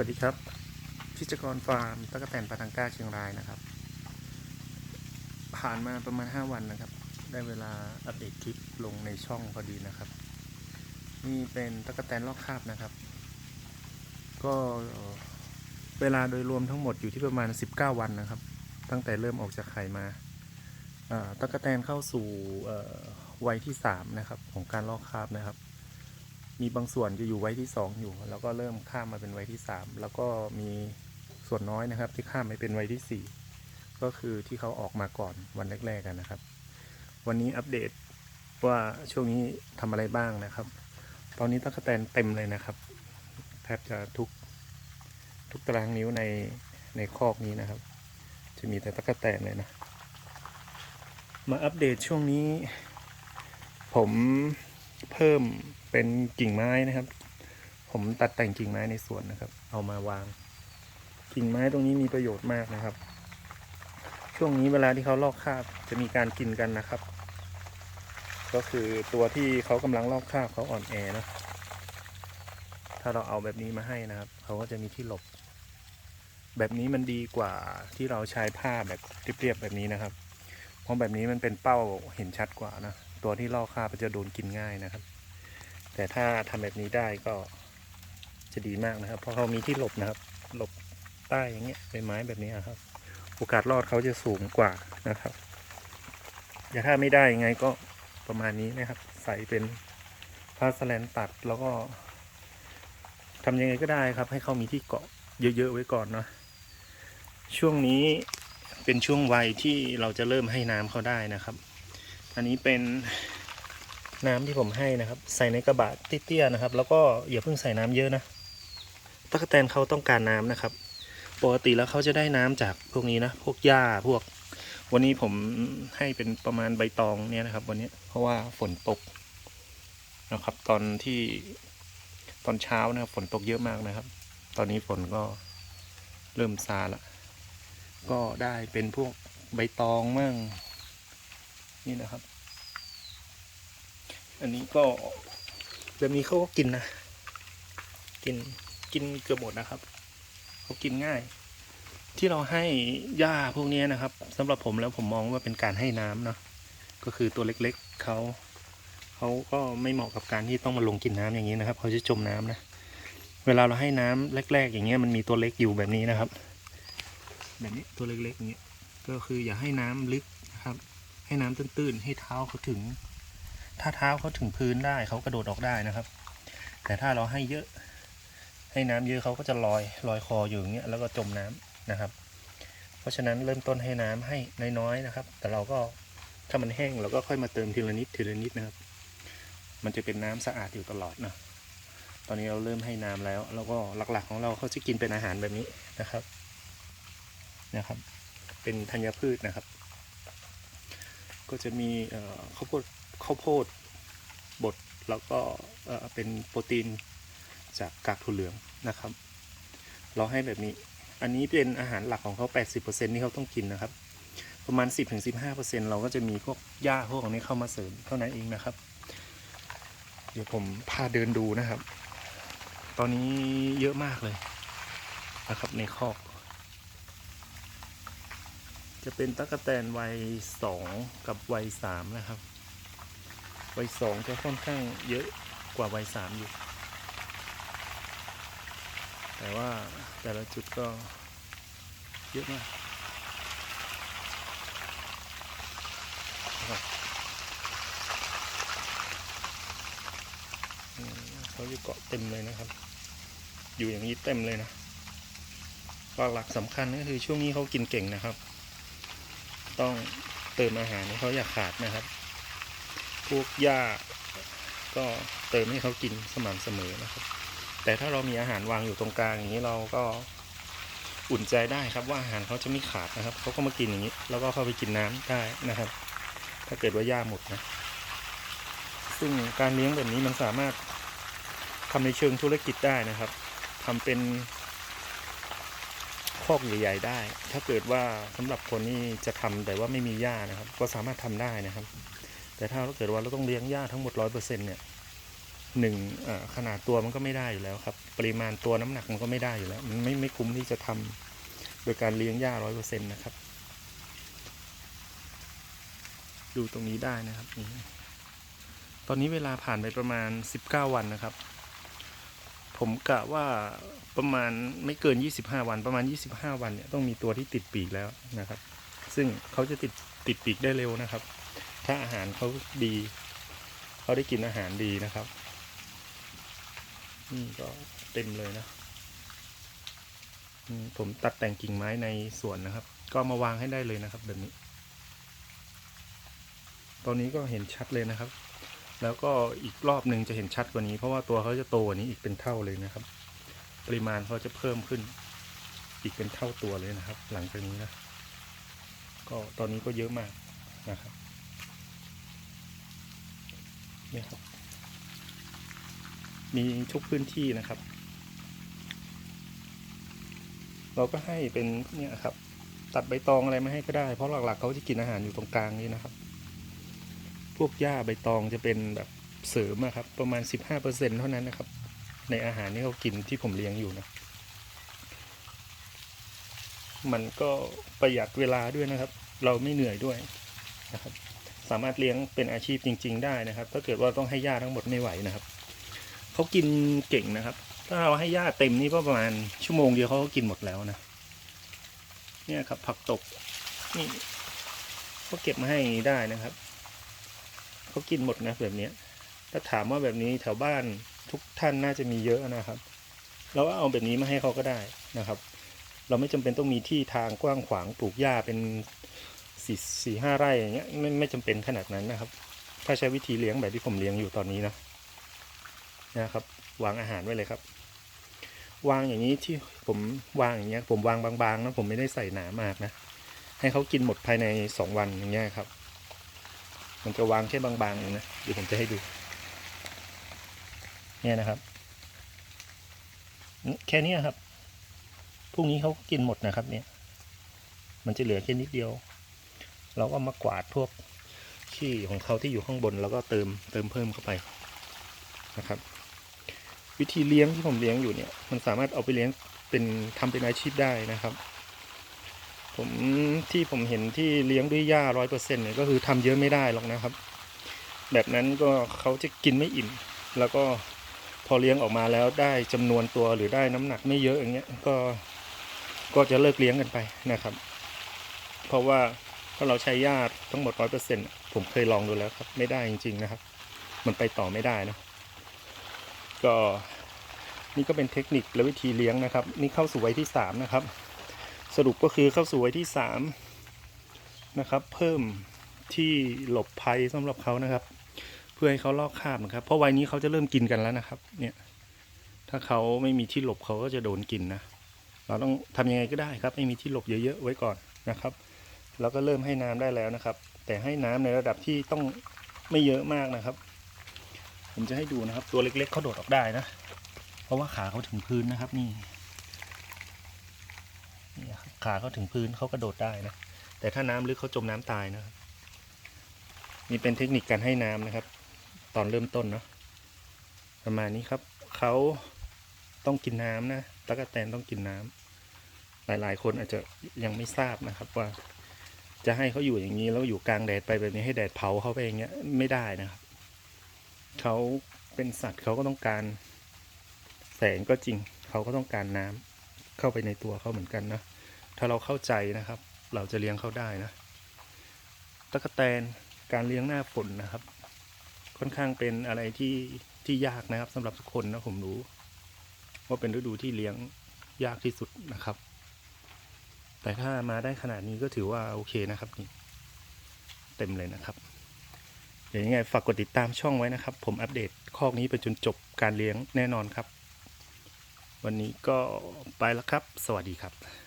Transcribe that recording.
วัสดีครับ พิจกรฟาร์มตะกแตนปาทังก้าเชียงรายนะครับ ผ่านมาประมาณ 5 วันนะครับ ได้เวลาอัปเดตคลิปลงในช่องพอดีนะครับ นี่เป็นตะกแตนลอกคราบนะครับ ก็เวลาโดยรวมทั้งหมดอยู่ที่ประมาณ 19 วันนะครับ ตั้งแต่เริ่มออกจากไข่มาตะกแตนเข้าสู่วัยที่ 3 นะครับ ของการลอกคราบนะครับ มีบางส่วนจะอยู่ไว้ที่สองอยู่ แล้วก็เริ่มข้ามมาเป็นไว้ที่สามแล้วก็มีส่วนน้อยนะครับ ที่ข้ามไปเป็นไว้ที่สี่ก็คือที่เขาออกมาก่อนวันแรกๆกันนะครับ วันนี้อัปเดตว่าช่วงนี้ทำอะไรบ้างนะครับ ตอนนี้ตั้งแตนเต็มเลยนะครับ แทบจะทุกทุกตารางนิ้วในในคอกนี้นะครับ จะมีแต่ตะกแตนเลยนะ มาอัปเดตช่วงนี้ ผมเพิ่ม เป็นกิ่งไม้นะครับ ผมตัดแต่งกิ่งไม้ในสวนนะครับ เอามาวาง กิ่งไม้ตรงนี้มีประโยชน์มากนะครับ ช่วงนี้เวลาที่เขาลอกคราบจะมีการกินกันนะครับ ก็คือตัวที่เขากำลังลอกคราบเขาอ่อนแอนะถ้าเราเอาแบบนี้มาให้นะครับ เขาก็จะมีที่หลบ แบบนี้มันดีกว่าที่เราใช้ผ้าแบบเรียบๆแบบนี้นะครับ เพราะแบบนี้มันเป็นเป้าเห็นชัดกว่านะ ตัวที่ลอกคราบจะโดนกินง่ายนะครับ แต่ถ้าทำแบบนี้ได้ก็จะดีมากนะครับ เพราะเขามีที่หลบนะครับ หลบใต้อย่างเงี้ยใบไม้แบบนี้ครับ โอกาสรอดเขาจะสูงกว่านะครับแต่ถ้าไม่ได้ยังไงก็ประมาณนี้นะครับ ใส่เป็นพาสแลนตัดแล้วก็ทำยังไงก็ได้ครับ ให้เขามีที่เกาะเยอะๆไว้ก่อนเนาะช่วงนี้เป็นช่วงวัยที่เราจะเริ่มให้น้ำเขาได้นะครับ อันนี้เป็น น้ำที่ผมให้นะครับ ใส่ในกระบะเตี้ยๆนะครับ แล้วก็อย่าเพิ่งใส่น้ำเยอะนะตะกแตนเขาต้องการน้ำนะครับ ปกติแล้วเขาจะได้น้ำจากพวกนี้นะ พวกหญ้าพวก วันนี้ผมให้เป็นประมาณใบตองเนี่ยนะครับ วันนี้เพราะว่าฝนตกนะครับ ตอนที่ตอนเช้านะครับฝนตกเยอะมากนะครับ ตอนนี้ฝนก็เริ่มซาละก็ได้เป็นพวกใบตองมั่งนี่นะครับ อันนี้ก็แบบนี้เขาก็กินนะ กินกินเกือบหมดนะครับเขากินง่าย ที่เราให้หญ้าพวกนี้นะครับสำหรับผมแล้วผมมองว่าเป็นการให้น้ำเนาะก็คือตัวเล็กๆเขาเขาก็ไม่เหมาะกับการที่ต้องมาลงกินน้ำอย่างนี้นะครับเขาจะจมน้ำนะเวลาเราให้น้ำแรก ๆ อย่างเงี้ยมันมีตัวเล็กอยู่แบบนี้นะครับ แบบนี้ตัวเล็กๆอย่างเงี้ยก็คืออย่าให้น้ำลึกนะครับ ให้น้ำตื้นๆ ให้เท้าเขาถึง ถ้าเท้าเขาถึงพื้นได้เขากระโดดออกได้นะครับ แต่ถ้าเราให้เยอะ ให้น้ำเยอะเขาก็จะลอยลอยคออยู่อย่างเงี้ยแล้วก็จมน้ำนะครับ เพราะฉะนั้นเริ่มต้นให้น้ำให้น้อยๆนะครับ แต่เราก็ถ้ามันแห้งเราก็ค่อยมาเติมทีละนิดทีละนิดนะครับ มันจะเป็นน้ำสะอาดอยู่ตลอดนะตอนนี้เราเริ่มให้น้ำแล้ว แล้วก็หลักๆของเราเขาจะกินเป็นอาหารแบบนี้นะครับนะครับ เป็นธัญพืชนะครับ ก็จะมีเอ่อข้าวโพด ข้าวโพดบดแล้วก็เป็นโปรตีนจากกากถั่วเหลืองนะครับ เราให้แบบนี้ อันนี้เป็นอาหารหลักของเขา 80%ที่เขาต้องกินนะครับ ประมาณ 10-15%เราก็จะมีพวกหญ้าพวกนี้เข้ามาเสริมเท่านั้นเองนะครับ เดี๋ยวผมพาเดินดูนะครับ ตอนนี้เยอะมากเลยนะครับในคอก จะเป็นตั๊กแตนวัยสองกับวัยสามนะครับ วัยสองจะค่อนข้างเยอะกว่าวัยสามอยู่ แต่ว่าแต่ละจุดก็เยอะมากนะเขาอยู่เกาะเต็มเลยนะครับ อยู่อย่างนี้เต็มเลยนะหลักๆสำคัญก็คือช่วงนี้เขากินเก่งนะครับ ต้องเติมอาหารให้เขาอย่าขาดนะครับ พวกหญ้าก็เติมให้เขากินสม่ำเสมอนะครับ แต่ถ้าเรามีอาหารวางอยู่ตรงกลางอย่างนี้เราก็อุ่นใจได้ครับว่าอาหารเขาจะไม่ขาดนะครับเขาก็มากินอย่างนี้ แล้วก็เข้าไปกินน้ำได้นะครับ ถ้าเกิดว่าหญ้าหมดนะซึ่งการเลี้ยงแบบนี้มันสามารถทำในเชิงธุรกิจได้นะครับทำเป็นคอกใหญ่ๆได้ ถ้าเกิดว่าสำหรับคนที่จะทำแต่ว่าไม่มีหญ้านะครับ ก็สามารถทำได้นะครับ แต่ถ้าเราเกิดว่าเราต้องเลี้ยงหญ้าทั้งหมดร้อยเปอร์เซ็นต์เนี่ยหนึ่งขนาดตัวมันก็ไม่ได้อยู่แล้วครับ ปริมาณตัวน้ำหนักมันก็ไม่ได้อยู่แล้ว มันไม่ไม่คุ้มที่จะทำโดยการเลี้ยงหญ้าร้อยเปอร์เซ็นต์นะครับ ดูตรงนี้ได้นะครับนี่ตอนนี้เวลาผ่านไปประมาณสิบเก้าวันนะครับ ผมกะว่าประมาณไม่เกิน 25 วัน ประมาณ 25 วันเนี่ยต้องมีตัวที่ติดปีกแล้วนะครับ ซึ่งเขาจะติดติดปีกได้เร็วนะครับ ถ้าอาหารเขาดีเขาได้กินอาหารดีนะครับนี่ก็เต็มเลยนะผมตัดแต่งกิ่งไม้ในสวนนะครับ ก็มาวางให้ได้เลยนะครับแบบนี้ ตอนนี้ก็เห็นชัดเลยนะครับ แล้วก็อีกรอบหนึ่งจะเห็นชัดกว่านี้ เพราะว่าตัวเขาจะโตกว่านี้อีกเป็นเท่าเลยนะครับ ปริมาณเขาจะเพิ่มขึ้น อีกเป็นเท่าตัวเลยนะครับ หลังจากนี้นะก็ตอนนี้ก็เยอะมากนะครับ นี่ครับ มีทุกพื้นที่นะครับ เราก็ให้เป็นเนี่ยครับ ตัดใบตองอะไรมาให้ก็ได้ เพราะหลักๆเขาจะกินอาหารอยู่ตรงกลางนี้นะครับ พวกหญ้าใบตองจะเป็นแบบเสริมอะครับ ประมาณ 15%เท่านั้นนะครับ ในอาหารที่เขากินที่ผมเลี้ยงอยู่นะมันก็ประหยัดเวลาด้วยนะครับ เราไม่เหนื่อยด้วยนะครับ สามารถเลี้ยงเป็นอาชีพจริง ๆ ได้นะครับถ้าเกิดว่าต้องให้หญ้าทั้งหมดไม่ไหวนะครับเขากินเก่งนะครับ ถ้าเราให้หญ้าเต็มนี่ก็ประมาณชั่วโมงเดียวเขาก็กินหมดแล้วนะเนี่ยครับ ผักตกนี่เขาเก็บมาให้ได้นะครับเขากินหมดนะแบบเนี้ยถ้าถามว่าแบบนี้แถวบ้านทุกท่านน่าจะมีเยอะนะครับ เราก็เอาแบบนี้มาให้เขาก็ได้นะครับ เราไม่จำเป็นต้องมีที่ทางกว้างขวางปลูกหญ้าเป็น สี่สี่ห้าไร่อย่างเงี้ยไม่ไม่จำเป็นขนาดนั้นนะครับ ถ้าใช้วิธีเลี้ยงแบบที่ผมเลี้ยงอยู่ตอนนี้นะนะครับ วางอาหารไว้เลยครับ วางอย่างนี้ที่ผมวางอย่างเงี้ย ผมวางบางๆนะผมไม่ได้ใส่หนามากนะให้เขากินหมดภายในสองวันอย่างเงี้ยครับ มันจะวางแค่บางๆเองนะเดี๋ยวผมจะให้ดู เนี่ยนะครับแค่นี้ครับพรุ่งนี้เขาก็กินหมดนะครับ เนี่ย มันจะเหลือแค่นิดเดียว เราก็มากวาดพวกขี้ของเขาที่อยู่ข้างบน แล้วก็เติมเติมเพิ่มเข้าไปนะครับ วิธีเลี้ยงที่ผมเลี้ยงอยู่เนี่ย มันสามารถเอาไปเลี้ยงเป็นทำเป็นอาชีพได้นะครับ ผมที่ผมเห็นที่เลี้ยงด้วยหญ้าร้อยเปอร์เซ็นต์เนี่ยก็คือทำเยอะไม่ได้หรอกนะครับ แบบนั้นก็เขาจะกินไม่อิ่ม แล้วก็พอเลี้ยงออกมาแล้วได้จำนวนตัวหรือได้น้ำหนักไม่เยอะอย่างเงี้ยก็ก็จะเลิกเลี้ยงกันไปนะครับ เพราะว่า ถ้าเราใช้หญ้าทั้งหมดร้อยเปอร์เซ็นต์ผมเคยลองดูแล้วครับ ไม่ได้จริง ๆนะครับ มันไปต่อไม่ได้นะก็นี่ก็เป็นเทคนิคและวิธีเลี้ยงนะครับ นี่เข้าสู่วัยที่สามนะครับ สรุปก็คือเข้าสู่วัยที่สามนะครับ เพิ่มที่หลบภัยสำหรับเขานะครับ เพื่อให้เขาลอกคราบนะครับ เพราะวัยนี้เขาจะเริ่มกินกันแล้วนะครับ เนี่ย ถ้าเขาไม่มีที่หลบเขาก็จะโดนกินนะเราต้องทำยังไงก็ได้ครับ ให้มีที่หลบเยอะๆไว้ก่อนนะครับ แล้วก็เริ่มให้น้ำได้แล้วนะครับ แต่ให้น้ำในระดับที่ต้องไม่เยอะมากนะครับ ผมจะให้ดูนะครับ ตัวเล็กๆเขาโดดออกได้นะ เพราะว่าขาเขาถึงพื้นนะครับ นี่นี่ขาเขาถึงพื้นเขากระโดดได้นะ แต่ถ้าน้ำลึกเขาจมน้ำตายนะครับนี่เป็นเทคนิคการให้น้ำนะครับ ตอนเริ่มต้นเนาะประมาณนี้ครับเขาต้องกินน้ำนะตะกแตนต้องกินน้ำหลายๆ คนอาจจะยังไม่ทราบนะครับว่า จะให้เขาอยู่อย่างนี้แล้วอยู่กลางแดดไปแบบนี้ให้แดดเผาเขาไปอย่างเงี้ยไม่ได้นะครับเขาเป็นสัตว์เขาก็ต้องการ แสงก็จริงเขาก็ต้องการน้ำเข้าไปในตัวเขาเหมือนกันนะถ้าเราเข้าใจนะครับ เราจะเลี้ยงเขาได้นะตะกแตนการเลี้ยงหน้าฝนนะครับ ค่อนข้างเป็นอะไรที่ที่ยากนะครับสำหรับทุกคนนะผมรู้ ว่าเป็นฤดูที่เลี้ยงยากที่สุดนะครับ แต่ถ้ามาได้ขนาดนี้ก็ถือว่าโอเคนะครับนี่เต็มเลยนะครับเดี๋ยวยังไงฝากกดติดตามช่องไว้นะครับ ผมอัปเดตคอกนี้ไปจนจบการเลี้ยงแน่นอนครับ วันนี้ก็ไปแล้วครับ สวัสดีครับ